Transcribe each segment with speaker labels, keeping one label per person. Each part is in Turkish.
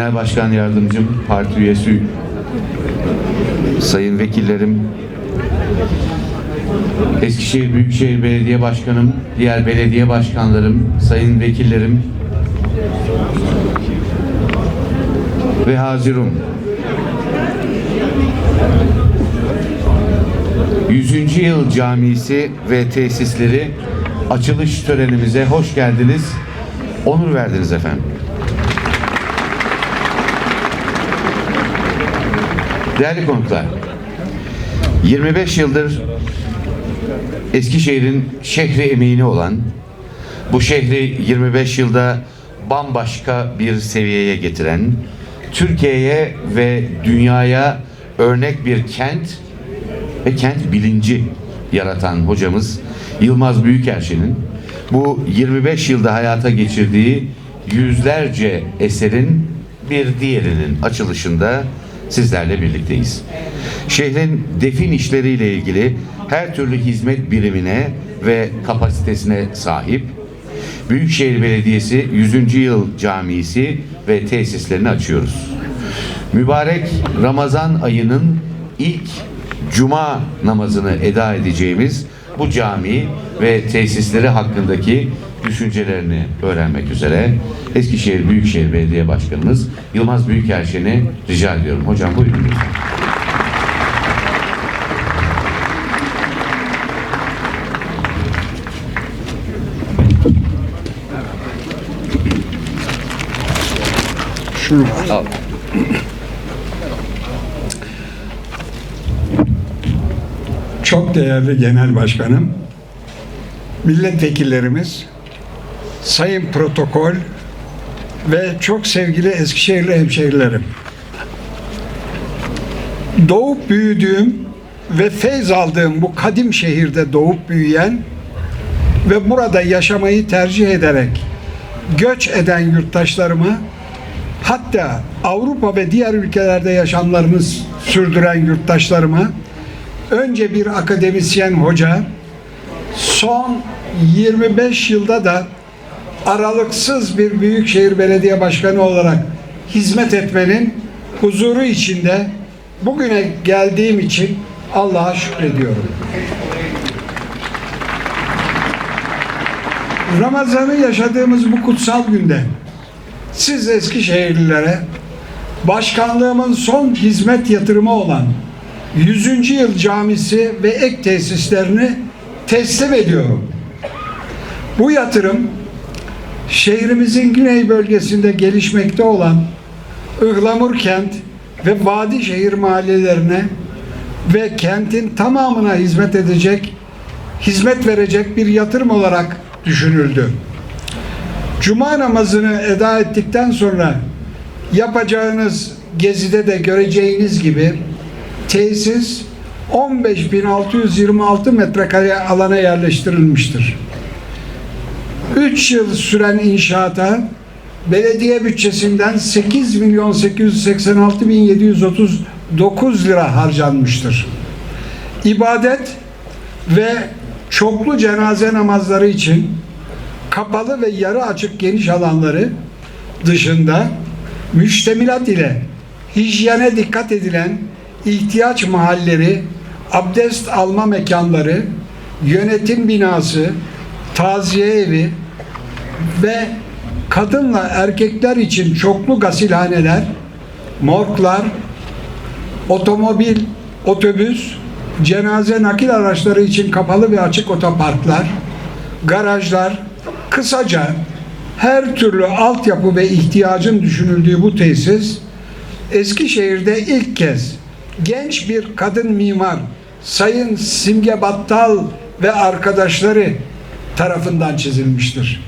Speaker 1: Genel Başkan Yardımcım, parti üyesi, sayın vekillerim, Eskişehir Büyükşehir Belediye Başkanım, diğer belediye başkanlarım, sayın vekillerim ve hazirum. 100. Yıl Camisi ve tesisleri açılış törenimize hoş geldiniz. Onur verdiniz efendim. Değerli konuklar, 25 yıldır Eskişehir'in şehri emeğini olan, bu şehri 25 yılda bambaşka bir seviyeye getiren, Türkiye'ye ve dünyaya örnek bir kent ve kent bilinci yaratan hocamız Yılmaz Büyükerşen'in bu 25 yılda hayata geçirdiği yüzlerce eserin bir diğerinin açılışında sizlerle birlikteyiz. Şehrin defin işleriyle ilgili her türlü hizmet birimine ve kapasitesine sahip. Büyükşehir Belediyesi 100. Yıl Camisi ve tesislerini açıyoruz. Mübarek Ramazan ayının ilk cuma namazını eda edeceğimiz bu cami ve tesisleri hakkındaki düşüncelerini öğrenmek üzere Eskişehir Büyükşehir Belediye Başkanımız Yılmaz Büyükerşen'i rica ediyorum. Hocam buyurun lütfen.
Speaker 2: Şunu al. Çok değerli genel başkanım, milletvekillerimiz, sayın protokol ve çok sevgili Eskişehirli hemşehrilerim. Doğup büyüdüğüm ve feyz aldığım bu kadim şehirde doğup büyüyen ve burada yaşamayı tercih ederek göç eden yurttaşlarımı hatta Avrupa ve diğer ülkelerde yaşamlarını sürdüren yurttaşlarıma önce bir akademisyen hoca son 25 yılda da aralıksız bir büyükşehir belediye başkanı olarak hizmet etmenin huzuru içinde bugüne geldiğim için Allah'a şükrediyorum. Ramazan'ı yaşadığımız bu kutsal günde siz Eskişehirlilere başkanlığımın son hizmet yatırımı olan 100. Yıl Camisi ve ek tesislerini teslim ediyorum. Bu yatırım şehrimizin güney bölgesinde gelişmekte olan Ihlamur kent ve Vadişehir mahallelerine ve kentin tamamına hizmet edecek, hizmet verecek bir yatırım olarak düşünüldü. Cuma namazını eda ettikten sonra yapacağınız gezide de göreceğiniz gibi tesis 15.626 metrekare alana yerleştirilmiştir. 3 yıl süren inşaata belediye bütçesinden 8 milyon 886 bin 739 lira harcanmıştır. İbadet ve çoklu cenaze namazları için kapalı ve yarı açık geniş alanları dışında müştemilat ile hijyene dikkat edilen ihtiyaç mahalleri, abdest alma mekanları, yönetim binası, taziye evi ve kadınla erkekler için çoklu gasilhaneler, morglar, otomobil, otobüs, cenaze nakil araçları için kapalı ve açık otoparklar, garajlar, kısaca her türlü altyapı ve ihtiyacın düşünüldüğü bu tesis Eskişehir'de ilk kez genç bir kadın mimar Sayın Simge Battal ve arkadaşları tarafından çizilmiştir.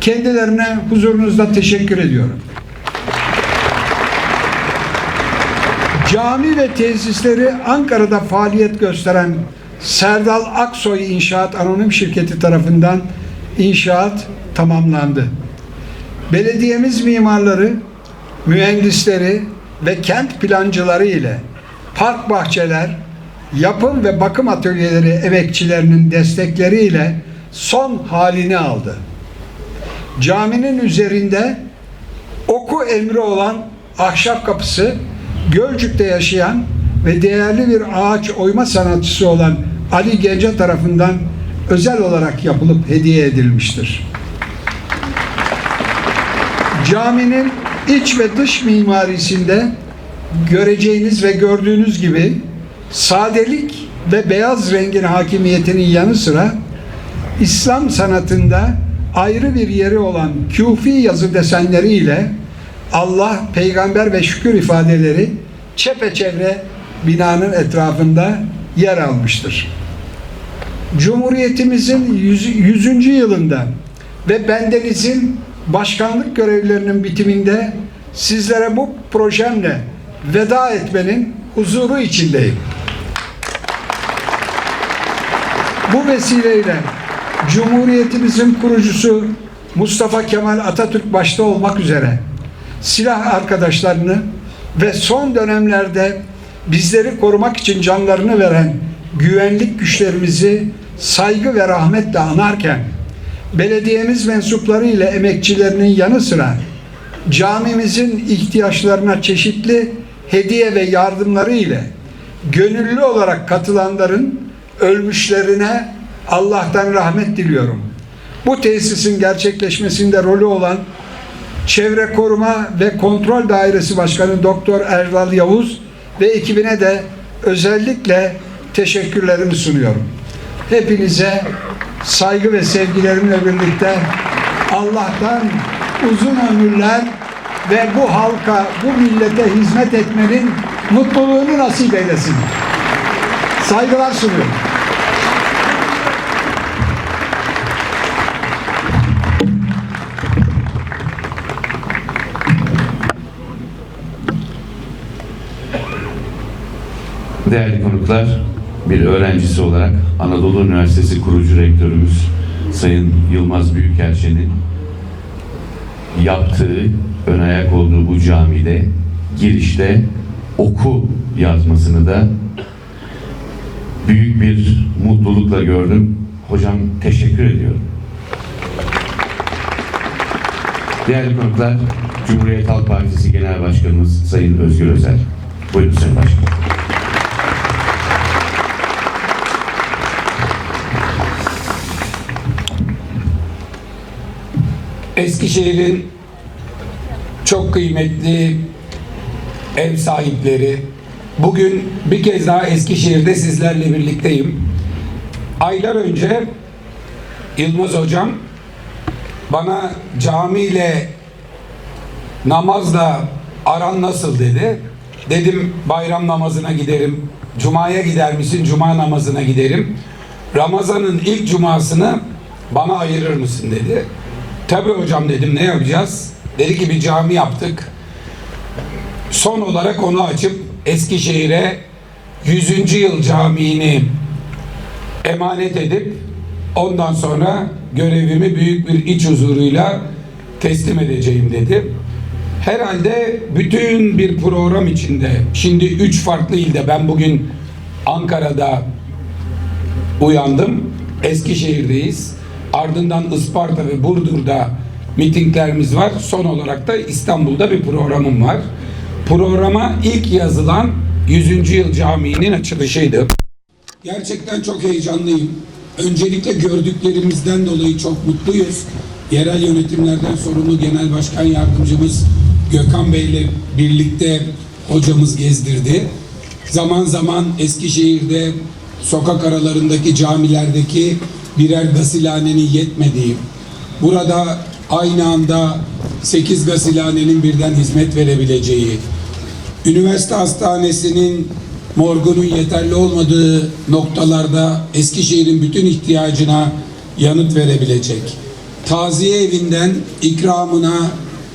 Speaker 2: Kendilerine huzurunuzda teşekkür ediyorum. Cami ve tesisleri Ankara'da faaliyet gösteren Serdal Aksoy İnşaat Anonim Şirketi tarafından inşaat tamamlandı. Belediyemiz mimarları, mühendisleri ve kent plancıları ile park bahçeler, yapım ve bakım atölyeleri emekçilerinin destekleriyle son halini aldı. Caminin üzerinde oku emri olan ahşap kapısı Gölcük'te yaşayan ve değerli bir ağaç oyma sanatçısı olan Ali Gence tarafından özel olarak yapılıp hediye edilmiştir. Caminin iç ve dış mimarisinde göreceğiniz ve gördüğünüz gibi sadelik ve beyaz rengin hakimiyetinin yanı sıra İslam sanatında ayrı bir yeri olan küfi yazı desenleriyle Allah, peygamber ve şükür ifadeleri çepeçevre binanın etrafında yer almıştır. Cumhuriyetimizin 100. yılında ve bendenizin başkanlık görevlerinin bitiminde sizlere bu projemle veda etmenin huzuru içindeyim. Bu vesileyle Cumhuriyetimizin kurucusu Mustafa Kemal Atatürk başta olmak üzere silah arkadaşlarını ve son dönemlerde bizleri korumak için canlarını veren güvenlik güçlerimizi saygı ve rahmetle anarken belediyemiz mensupları ile emekçilerinin yanı sıra camimizin ihtiyaçlarına çeşitli hediye ve yardımları ile gönüllü olarak katılanların ölmüşlerine Allah'tan rahmet diliyorum. Bu tesisin gerçekleşmesinde rolü olan Çevre Koruma ve Kontrol Dairesi Başkanı Doktor Erdal Yavuz ve ekibine de özellikle teşekkürlerimi sunuyorum. Hepinize saygı ve sevgilerimle birlikte Allah'tan uzun ömürler ve bu halka, bu millete hizmet etmenin mutluluğunu nasip eylesin. Saygılar sunuyorum.
Speaker 1: Değerli konuklar, bir öğrencisi olarak Anadolu Üniversitesi kurucu rektörümüz Sayın Yılmaz Büyükelçi'nin yaptığı, ön ayak olduğu bu camide girişte oku yazmasını da büyük bir mutlulukla gördüm. Hocam teşekkür ediyorum. Değerli konuklar, Cumhuriyet Halk Partisi Genel Başkanımız Sayın Özgür Özel. Buyurun Sayın Başkanım.
Speaker 3: Eskişehir'in çok kıymetli ev sahipleri. Bugün bir kez daha Eskişehir'de sizlerle birlikteyim. Aylar önce Yılmaz Hocam bana camiyle namazla aran nasıl dedi. Dedim bayram namazına giderim. Cuma'ya gider misin? Cuma namazına giderim. Ramazan'ın ilk cumasını bana ayırır mısın dedi. Tabii hocam dedim ne yapacağız? Dedi ki bir cami yaptık. Son olarak onu açıp Eskişehir'e 100. yıl camiini emanet edip ondan sonra görevimi büyük bir iç huzuruyla teslim edeceğim dedi. Herhalde bütün bir program içinde şimdi üç farklı ilde ben bugün Ankara'da uyandım. Eskişehir'deyiz. Ardından Isparta ve Burdur'da mitinglerimiz var. Son olarak da İstanbul'da bir programım var. Programa ilk yazılan 100. Yıl Camii'nin açılışıydı. Gerçekten çok heyecanlıyım. Öncelikle gördüklerimizden dolayı çok mutluyuz. Yerel yönetimlerden sorumlu Genel Başkan Yardımcımız Gökhan Bey ile birlikte hocamız gezdirdi. Zaman zaman Eskişehir'de sokak aralarındaki camilerdeki birer gasilhanenin yetmediği, burada aynı anda 8 gasilhanenin birden hizmet verebileceği, üniversite hastanesinin morgunun yeterli olmadığı noktalarda Eskişehir'in bütün ihtiyacına yanıt verebilecek. Taziye evinden ikramına,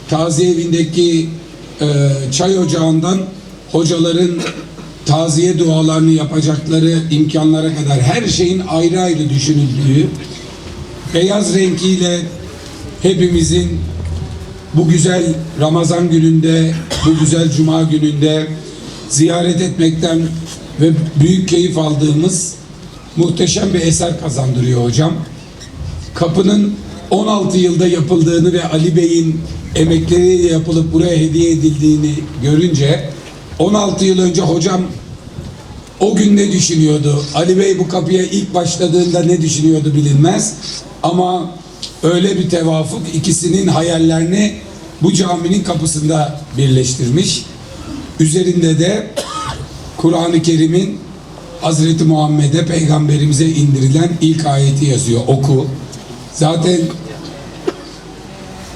Speaker 3: taziye evindeki e, çay ocağından hocaların taziye dualarını yapacakları imkanlara kadar her şeyin ayrı ayrı düşünüldüğü, beyaz renkiyle hepimizin bu güzel Ramazan gününde, bu güzel Cuma gününde ziyaret etmekten ve büyük keyif aldığımız muhteşem bir eser kazandırıyor hocam. Kapının 16 yılda yapıldığını ve Ali Bey'in emekleriyle yapılıp buraya hediye edildiğini görünce 16 yıl önce hocam o gün ne düşünüyordu? Ali Bey bu kapıya ilk başladığında ne düşünüyordu bilinmez. Ama öyle bir tevafuk ikisinin hayallerini bu caminin kapısında birleştirmiş. Üzerinde de Kur'an-ı Kerim'in Hazreti Muhammed'e peygamberimize indirilen ilk ayeti yazıyor. Oku. Zaten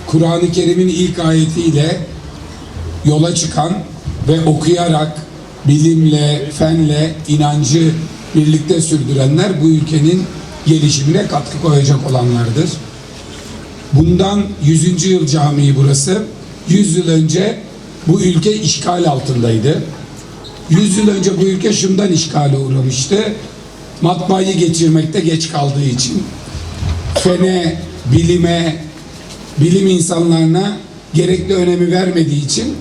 Speaker 3: Kur'an-ı Kerim'in ilk ayetiyle yola çıkan ve okuyarak bilimle, fenle, inancı birlikte sürdürenler bu ülkenin gelişimine katkı koyacak olanlardır. Bundan 100. yıl camii burası. 100 yıl önce bu ülke işgal altındaydı. 100 yıl önce bu ülke şundan işgale uğramıştı. Matbaayı geçirmekte geç kaldığı için. Fene, bilime, bilim insanlarına gerekli önemi vermediği için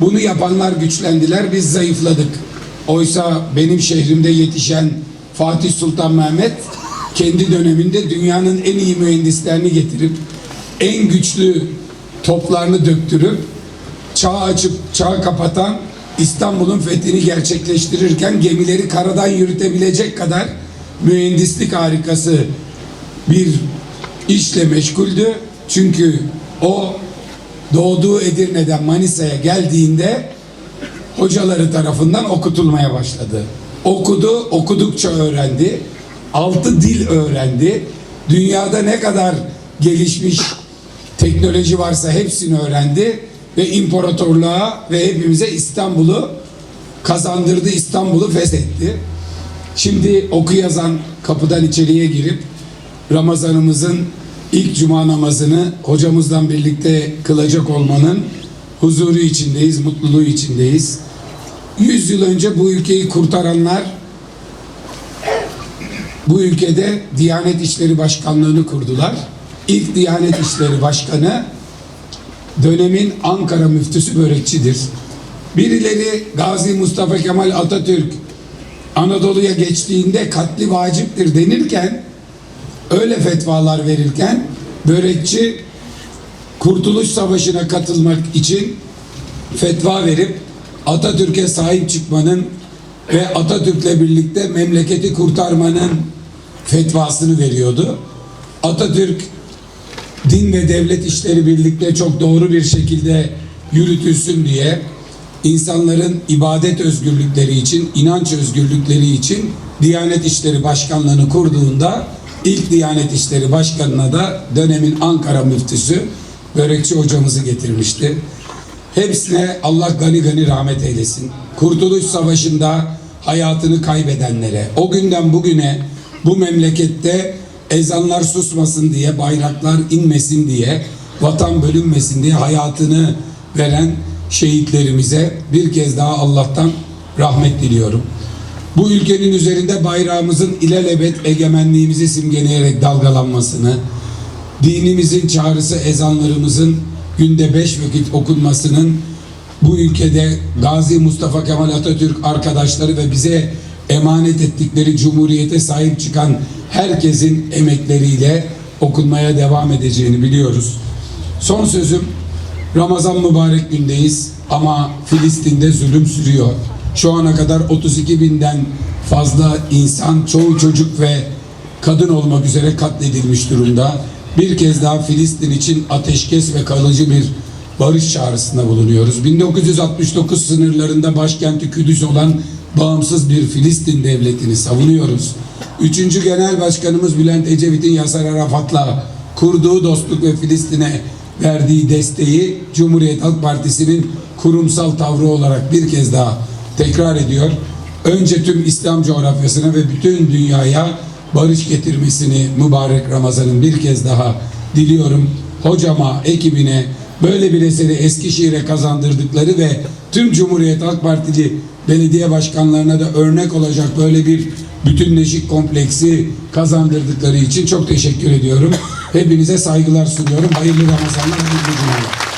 Speaker 3: bunu yapanlar güçlendiler, biz zayıfladık. Oysa benim şehrimde yetişen Fatih Sultan Mehmet kendi döneminde dünyanın en iyi mühendislerini getirip en güçlü toplarını döktürüp çağ açıp çağ kapatan İstanbul'un fethini gerçekleştirirken gemileri karadan yürütebilecek kadar mühendislik harikası bir işle meşguldü. Çünkü o doğduğu Edirne'den Manisa'ya geldiğinde hocaları tarafından okutulmaya başladı. Okudu, okudukça öğrendi. Altı dil öğrendi. Dünyada ne kadar gelişmiş teknoloji varsa hepsini öğrendi ve imparatorluğa ve hepimize İstanbul'u kazandırdı, İstanbul'u feshetti. Şimdi oku yazan kapıdan içeriye girip Ramazanımızın ilk cuma namazını hocamızla birlikte kılacak olmanın huzuru içindeyiz, mutluluğu içindeyiz. Yüz yıl önce bu ülkeyi kurtaranlar bu ülkede Diyanet İşleri Başkanlığı'nı kurdular. İlk Diyanet İşleri Başkanı dönemin Ankara müftüsü börekçidir. Birileri Gazi Mustafa Kemal Atatürk Anadolu'ya geçtiğinde katli vaciptir denirken öyle fetvalar verirken börekçi Kurtuluş Savaşı'na katılmak için fetva verip Atatürk'e sahip çıkmanın ve Atatürk'le birlikte memleketi kurtarmanın fetvasını veriyordu. Atatürk din ve devlet işleri birlikte çok doğru bir şekilde yürütülsün diye insanların ibadet özgürlükleri için, inanç özgürlükleri için Diyanet İşleri Başkanlığı'nı kurduğunda ilk Diyanet İşleri Başkanı'na da dönemin Ankara müftüsü Börekçi hocamızı getirmişti. Hepsine Allah gani gani rahmet eylesin. Kurtuluş Savaşı'nda hayatını kaybedenlere, o günden bugüne bu memlekette ezanlar susmasın diye, bayraklar inmesin diye, vatan bölünmesin diye hayatını veren şehitlerimize bir kez daha Allah'tan rahmet diliyorum. Bu ülkenin üzerinde bayrağımızın ilelebet egemenliğimizi simgeleyerek dalgalanmasını, dinimizin çağrısı ezanlarımızın günde beş vakit okunmasının bu ülkede Gazi Mustafa Kemal Atatürk arkadaşları ve bize emanet ettikleri cumhuriyete sahip çıkan herkesin emekleriyle okunmaya devam edeceğini biliyoruz. Son sözüm Ramazan mübarek gündeyiz ama Filistin'de zulüm sürüyor. Şu ana kadar 32 binden fazla insan, çoğu çocuk ve kadın olmak üzere katledilmiş durumda. Bir kez daha Filistin için ateşkes ve kalıcı bir barış çağrısında bulunuyoruz. 1969 sınırlarında başkenti Kudüs olan bağımsız bir Filistin devletini savunuyoruz. Üçüncü Genel Başkanımız Bülent Ecevit'in Yasar Arafat'la kurduğu dostluk ve Filistin'e verdiği desteği Cumhuriyet Halk Partisi'nin kurumsal tavrı olarak bir kez daha tekrar ediyor. Önce tüm İslam coğrafyasına ve bütün dünyaya barış getirmesini mübarek Ramazan'ın bir kez daha diliyorum. Hocama, ekibine böyle bir eseri Eskişehir'e kazandırdıkları ve tüm Cumhuriyet Halk Partili belediye başkanlarına da örnek olacak böyle bir bütünleşik kompleksi kazandırdıkları için çok teşekkür ediyorum. Hepinize saygılar sunuyorum. Hayırlı Ramazanlar, hayırlı cumalar.